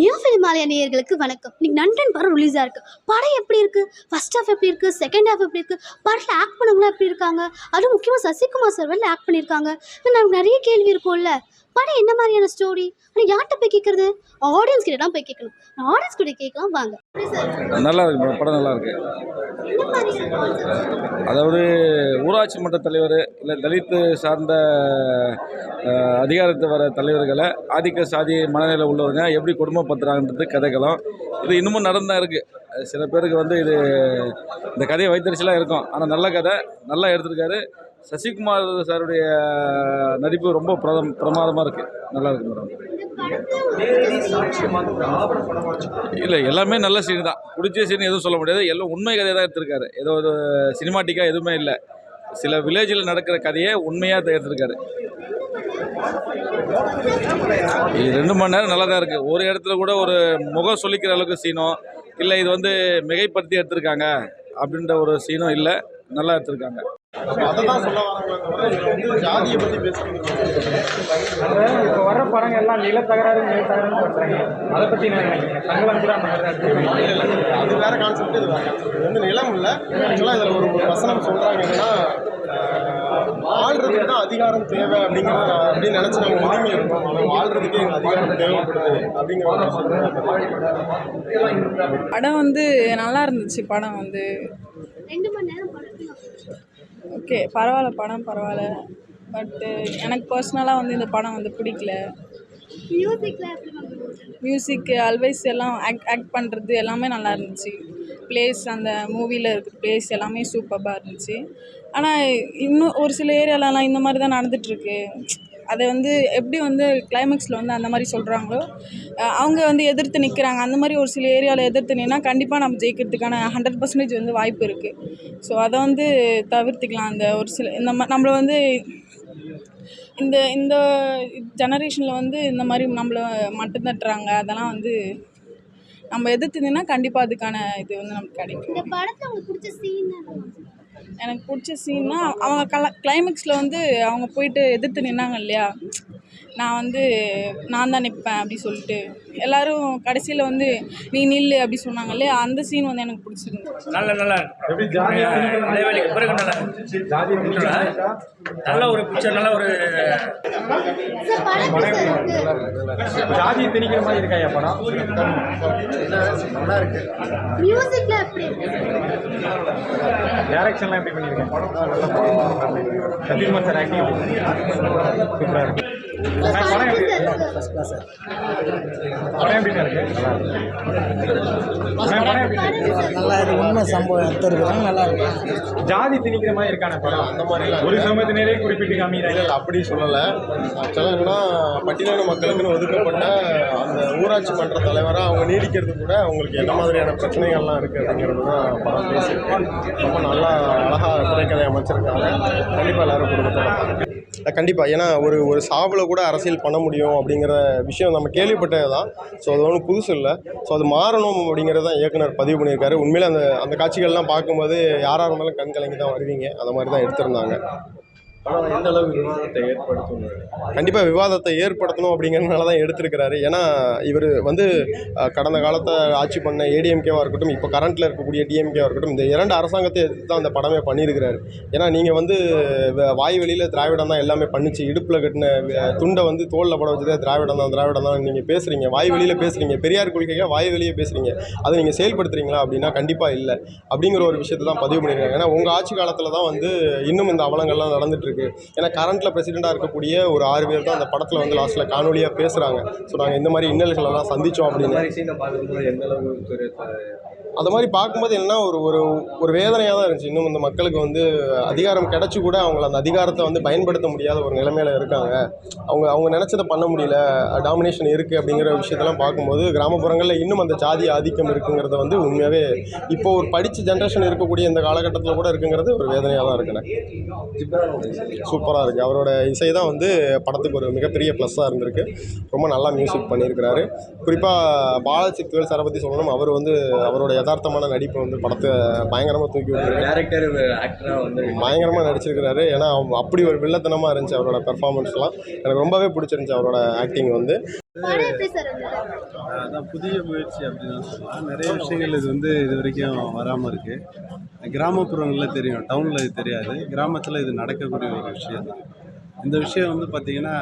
New ஃபிலிமாலய நேயர்களுக்கு வணக்கம். இன்னைக்கு நண்டன் படம் ரிலீஸாக இருக்குது படம் எப்படி இருக்குது ஃபர்ஸ்ட் ஹாஃப் எப்படி இருக்குது செகண்ட் ஹாஃப் எப்படி இருக்குது படத்தில் ஆக்ட் பண்ணவங்களாம் எப்படி இருக்காங்க? அதுவும் முக்கியமாக சசிகுமார் சார் வெளில ஆக்ட் பண்ணியிருக்காங்க. நமக்கு நிறைய கேள்வி இருக்கும்ல. படம் என்ன மாதிரியான ஸ்டோரி ஆனால் யார்கிட்ட போய் கேட்குறது? ஆடியன்ஸ் கிட்ட தான் போய் கேட்கணும். ஆடியன்ஸ் கிட்ட கேட்கலாம் வாங்க. நல்லா இருக்கு படம் நல்லா இருக்கு? அதாவது ஊராட்சி மன்ற தலைவர் இல்லை தலித்து சார்ந்த அதிகாரத்து வர தலைவர்களை ஆதிக்க சாதி மனநிலை உள்ளவங்க எப்படி குடும்பப்படுத்துறாங்கன்றது கதைகளும். இது இன்னமும் நடந்தான் இருக்குது சில பேருக்கு வந்து இது இந்த கதையை வைத்தறிச்சலாக இருக்கும். ஆனால் நல்ல கதை நல்லா எடுத்திருக்காரு. சசிகுமார் சாருடைய நடிப்பு ரொம்ப பிரதம் பிரமாதமாக இருக்குது நல்லா இருக்கு மேடம். இல்லை எல்லாமே நல்ல சீன் தான். பிடிச்ச சீன் எதுவும் சொல்ல முடியாது. எல்லாம் உண்மை கதையை தான் எடுத்திருக்காரு. ஏதோ ஒரு சினிமாட்டிக்காக எதுவுமே இல்லை. சில வில்லேஜில் நடக்கிற கதையை உண்மையாக எடுத்திருக்காரு. இது ரெண்டு மணி நேரம் நல்லா தான் இருக்குது ஒரு இடத்துல கூட ஒரு முகம் சொல்லிக்கிற அளவுக்கு சீனோ இல்லை இது வந்து மிகைப்படுத்தி எடுத்திருக்காங்க அப்படின்ற ஒரு சீனும் இல்லை நல்லா எடுத்திருக்காங்க. இப்போ வர்ற படங்கள் எல்லாம் நிலத்தகராறு நிலத்தகராறு பண்ணுறாங்க அதை கூட வேற கான்செப்ட் இது வேற. கான்செப்ட் வந்து நிலம் இல்லை. ஆக்சுவலாக இதில் ஒரு வசனம் என்னன்னா ஆஹ், வாழ்றதுக்கு தான் அதிகாரம் தேவை அப்படிங்கிறத நான் அப்படின்னு நினச்சி நாங்கள் ஒதுங்கி இருக்கோம் ஆனால் வாழ்றதுக்கு எங்கள் அதிகாரம் தேவைப்படுது அப்படிங்கிற படம் வந்து நல்லா இருந்துச்சு. படம் வந்து ரெண்டு மணி நேரம் படம் ஓகே பரவாயில்ல படம் பரவாயில்ல. பட்டு எனக்கு பர்சனலாக வந்து இந்த படம் வந்து பிடிக்கல. மியூசிக் அல்வைஸ் எல்லாம் ஆக்ட் ஆக்ட் பண்ணுறது எல்லாமே நல்லா இருந்துச்சு. பிளேஸ் அந்த மூவியில் இருக்கிற பிளேஸ் எல்லாமே சூப்பராக இருந்துச்சு. ஆனால் இன்னும் ஒரு சில ஏரியாலலாம் இந்த மாதிரி தான் நடந்துகிட்ருக்கு அதை வந்து எப்படி வந்து கிளைமேக்ஸில் வந்து அந்த மாதிரி சொல்கிறாங்களோ அவங்க வந்து எதிர்த்து நிற்கிறாங்க அந்த மாதிரி ஒரு சில ஏரியாவில் எதிர்த்து நின்னா கண்டிப்பாக நம்ம ஜெயிக்கிறதுக்கான ஹண்ட்ரட் பர்சன்டேஜ் வந்து வாய்ப்பு இருக்குது ஸோ அதை வந்து தவிர்த்துக்கலாம். அந்த ஒரு சில இந்த மா நம்மளை வந்து இந்த இந்த ஜெனரேஷனில் வந்து இந்த மாதிரி நம்மளை மட்டும் தட்டுறாங்க. அதெல்லாம் வந்து நம்ம எதிர்த்துதுன்னா கண்டிப்பாக அதுக்கான இது வந்து நமக்கு கிடைக்கும். இந்த படத்தில் உங்களுக்கு பிடிச்ச சீன் எனக்கு பிடிச்ச சீன்னா அவங்க கல கிளைமேக்ஸில் வந்து அவங்க போயிட்டு எதிர்த்து நின்னாங்க இல்லையா? நான் வந்து நான் தான் நிற்பேன் அப்படி சொல்லிட்டு. எல்லாரும் கடைசியில் வந்து நீ நில்லு அப்படி சொன்னாங்க இல்லையா? அந்த சீன் வந்து எனக்கு பிடிச்சிருந்துச்சு. நல்ல நல்லா. எப்படி இடைவெளிக்கு பிறகு நல்லா? நல்ல. ஒரு பிக்சர் நல்ல ஒரு எப்படி ஜாதியை திணிக்கிற மாதிரி இருக்கா. என் படம் எப்படி இருக்கு? டைரக்ஷன்லாம் எப்படி பண்ணியிருக்கேன்? சதீஷ்குமார் சார் ஆக்டிங் சூப்பராக இருக்கு. படம் படம் எப்படி எப்படி இருக்கு சார் இருக்கு படம் எப்படி இருக்கு நல்லா இருக்கு. படம் எப்படி இருக்கு நல்லா இருக்கு உண்மை சம்பவம் எடுத்துருக்குறாங்க நல்லா இருக்கு. ஜாதி திணிக்கிற மாதிரி இருக்கான படம். அந்த மாதிரிலாம் ஒரு சமயத்தினரே குறிப்பிட்டு காமிக்கிறாங்க இல்லை அப்படி சொல்லலை. ஆக்சுவலாக என்னன்னா பட்டியலின மக்களுக்குன்னு ஒதுக்கப்பட்ட அந்த ஊராட்சி மன்ற தலைவராக அவங்க நீடிக்கிறது கூட அவங்களுக்கு என்ன மாதிரியான பிரச்சனைகள்லாம் இருக்குது அப்படிங்கிறது தான் படம் பேசியிருக்கு. ரொம்ப நல்லா அழகாக திரைக்கதை அமைச்சிருக்காங்க. கண்டிப்பாக எல்லாரும் குடும்பத்தோட பாருங்க கண்டிப்பாக ஏன்னா ஒரு ஒரு சாவில் கூட அரசியல் பண்ண முடியும் அப்படிங்கிற விஷயம் நம்ம கேள்விப்பட்டது தான் ஸோ அது ஒன்றும் புதுசு இல்லை. ஸோ அது மாறணும் அப்படிங்கிறது தான் இயக்குனர் பதிவு பண்ணியிருக்காரு. உண்மையில் அந்த அந்த காட்சிகள்லாம் பார்க்கும்போது யாராக இருந்தாலும் கண் கலங்கி தான் வருவீங்க. அந்த மாதிரி தான் எடுத்திருந்தாங்க. ஆனால் எந்த விவாதத்தை ஏற்படுத்தணும்? கண்டிப்பாக விவாதத்தை ஏற்படுத்தணும் அப்படிங்கிறதுனால தான் எடுத்திருக்கிறாரு. ஏன்னா இவர் வந்து கடந்த காலத்தை ஆட்சி பண்ண ஏடிஎம்கேவாக இருக்கட்டும் இப்போ கரண்ட்டில் இருக்கக்கூடிய டிஎம்கேவாக இருக்கட்டும் இந்த இரண்டு அரசாங்கத்தை எதிர்த்து தான் அந்த படமே பண்ணியிருக்கிறாரு. ஏன்னா நீங்கள் வந்து வ- வாய் வெளியில் திராவிடம் தான் எல்லாமே பண்ணுச்சு இடுப்பில் கட்டின துண்டை வந்து தோளில் பட வச்சதே திராவிடம் தான் திராவிடம் தான் நீங்கள் பேசுகிறீங்க வாய் வெளியில் பேசுகிறீங்க பெரியார் கொள்கையாக வாய் வெளியே பேசுகிறீங்க அதை நீங்கள் செயல்படுத்துறீங்களா அப்படின்னா கண்டிப்பாக இல்லை. அப்படிங்கிற ஒரு விஷயத்தை தான் பதிவு பண்ணியிருக்காங்க. ஏன்னா உங்கள் ஆட்சி காலத்தில் தான் வந்து இன்னும் இந்த அவலங்கள்லாம் நடந்துட்டு இருக்குது ஏன்னா கரண்ட்டில் பிரசிடெண்ட்டாக இருக்கக்கூடிய ஒரு ஆறு பேர் தான் அந்த படத்தில் வந்து லாஸ்ட்டில் காணொலியாக பேசுகிறாங்க ஸோ நாங்கள் இந்த மாதிரி இன்னல்களெல்லாம் சந்தித்தோம் அப்படின்னு. அது மாதிரி பார்க்கும்போது என்ன ஒரு ஒரு ஒரு வேதனையாக தான் இருந்துச்சு. இன்னும் இந்த மக்களுக்கு வந்து அதிகாரம் கிடச்சி கூட அவங்கள அந்த அதிகாரத்தை வந்து பயன்படுத்த முடியாத ஒரு நிலைமையில் இருக்காங்க. அவங்க அவங்க நினச்சதை பண்ண முடியல. டாமினேஷன் இருக்குது அப்படிங்கிற விஷயத்தெல்லாம் பார்க்கும்போது கிராமப்புறங்களில் இன்னும் அந்த ஜாதி ஆதிக்கம் இருக்குங்கிறத வந்து உண்மையாகவே இப்போ ஒரு படித்த ஜென்ரேஷன் இருக்கக்கூடிய இந்த காலகட்டத்தில் கூட இருக்குங்கிறது ஒரு வேதனையாக தான் இருக்குண்ணே. சூப்பராக இருக்குது அவரோட இசை தான் வந்து படத்துக்கு ஒரு மிகப்பெரிய ப்ளஸ்ஸாக இருந்திருக்கு. ரொம்ப நல்லா மியூசிக் பண்ணியிருக்கிறாரு. குறிப்பாக பாலாஜி துவேல் சொல்லணும். அவர் வந்து அவருடைய யதார்த்தமான நடிப்பை வந்து படத்தை பயங்கரமாக தூக்கி விட்டுருக்கு டேரக்டர் ஆக்டராக வந்து பயங்கரமாக நடிச்சிருக்கிறாரு. ஏன்னா அவ- அப்படி ஒரு வில்லத்தனமாக இருந்துச்சு அவரோட பெர்ஃபார்மன்ஸ்லாம் எனக்கு ரொம்பவே பிடிச்சிருந்துச்சு அவரோட ஆக்டிங் வந்து. அதான் புதிய முயற்சி அப்படின்னு சொல்லலாம் நிறைய விஷயங்கள் இது வந்து இது வரைக்கும் வராமல் இருக்குது கிராமப்புறங்களில் தெரியும் டவுனில் இது தெரியாது. கிராமத்தில் இது நடக்கக்கூடிய ஒரு விஷயம். தான் இந்த விஷயம் வந்து பார்த்திங்கன்னா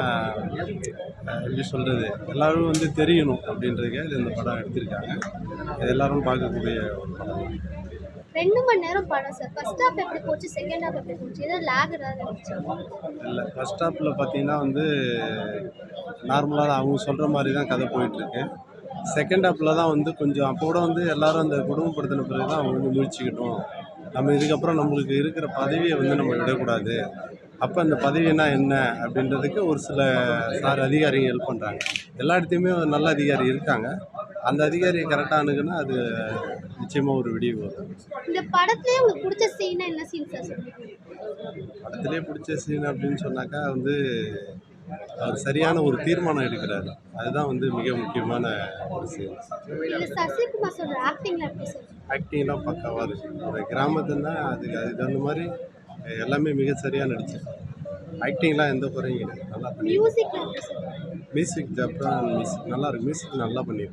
எப்படி சொல்கிறது எல்லாரும் வந்து தெரியணும் அப்படின்றதுக்காக இது இந்த படம் எடுத்திருக்காங்க. இது எல்லாரும் பார்க்கக்கூடிய ஒரு படம். ரெண்டு மணி நேரம் படம் சார் ஃபர்ஸ்ட் ஹாஃப் எப்படி போச்சு? செகண்ட் ஹாஃப் எப்படி போச்சு? ஏதோ லேக் இல்லை ஃபஸ்ட் ஹாப்பில் பார்த்தீங்கன்னா வந்து நார்மலாக அவங்க சொல்கிற மாதிரி தான் கதை போயிட்டுருக்கு. செகண்ட் ஹாப்பில் தான் வந்து கொஞ்சம் அப்போ கூட வந்து எல்லாரும் அந்த குடும்பப்படுத்தின பிறகு தான் அவங்க வந்து முழிச்சுக்கிட்டோம். நம்ம இதுக்கப்புறம் நம்மளுக்கு இருக்கிற பதவியை வந்து நம்ம விடக்கூடாது. அப்போ அந்த பதவினா என்ன அப்படின்றதுக்கு ஒரு சில சார் அதிகாரிங்க ஹெல்ப் பண்ணுறாங்க எல்லா இடத்தையுமே ஒரு நல்ல அதிகாரி இருக்காங்க. அந்த அதிகாரியை கரெக்டாக அணுகுனா அது நிச்சயமாக ஒரு விடிவு வரும். இந்த படத்துலயே உங்களுக்கு பிடிச்ச சீனா என்ன சீன் சார் சொல்லுங்க படத்திலே பிடிச்ச சீன் அப்படின்னு சொன்னாக்கா வந்து அவர் சரியான ஒரு தீர்மானம் எடுக்கிறாரு. அதுதான் வந்து மிக முக்கியமான ஒரு சீன் ஆக்டிங்லாம் பக்காவாக இருக்குது ஒரு கிராமத்துன்னா அதுக்கு அதுக்கு தகுந்த மாதிரி எல்லாமே மிக சரியாக நடிச்சிருக்கு ஆக்டிங்லாம் எந்த குறையும் கிடையாது. நல்லா பண்ணி மியூசிக்ல எப்படி சார் மியூசிக் ஜப்பான் மியூசிக் நல்லா இருக்கு. மியூசிக் நல்லா பண்ணியிருக்கு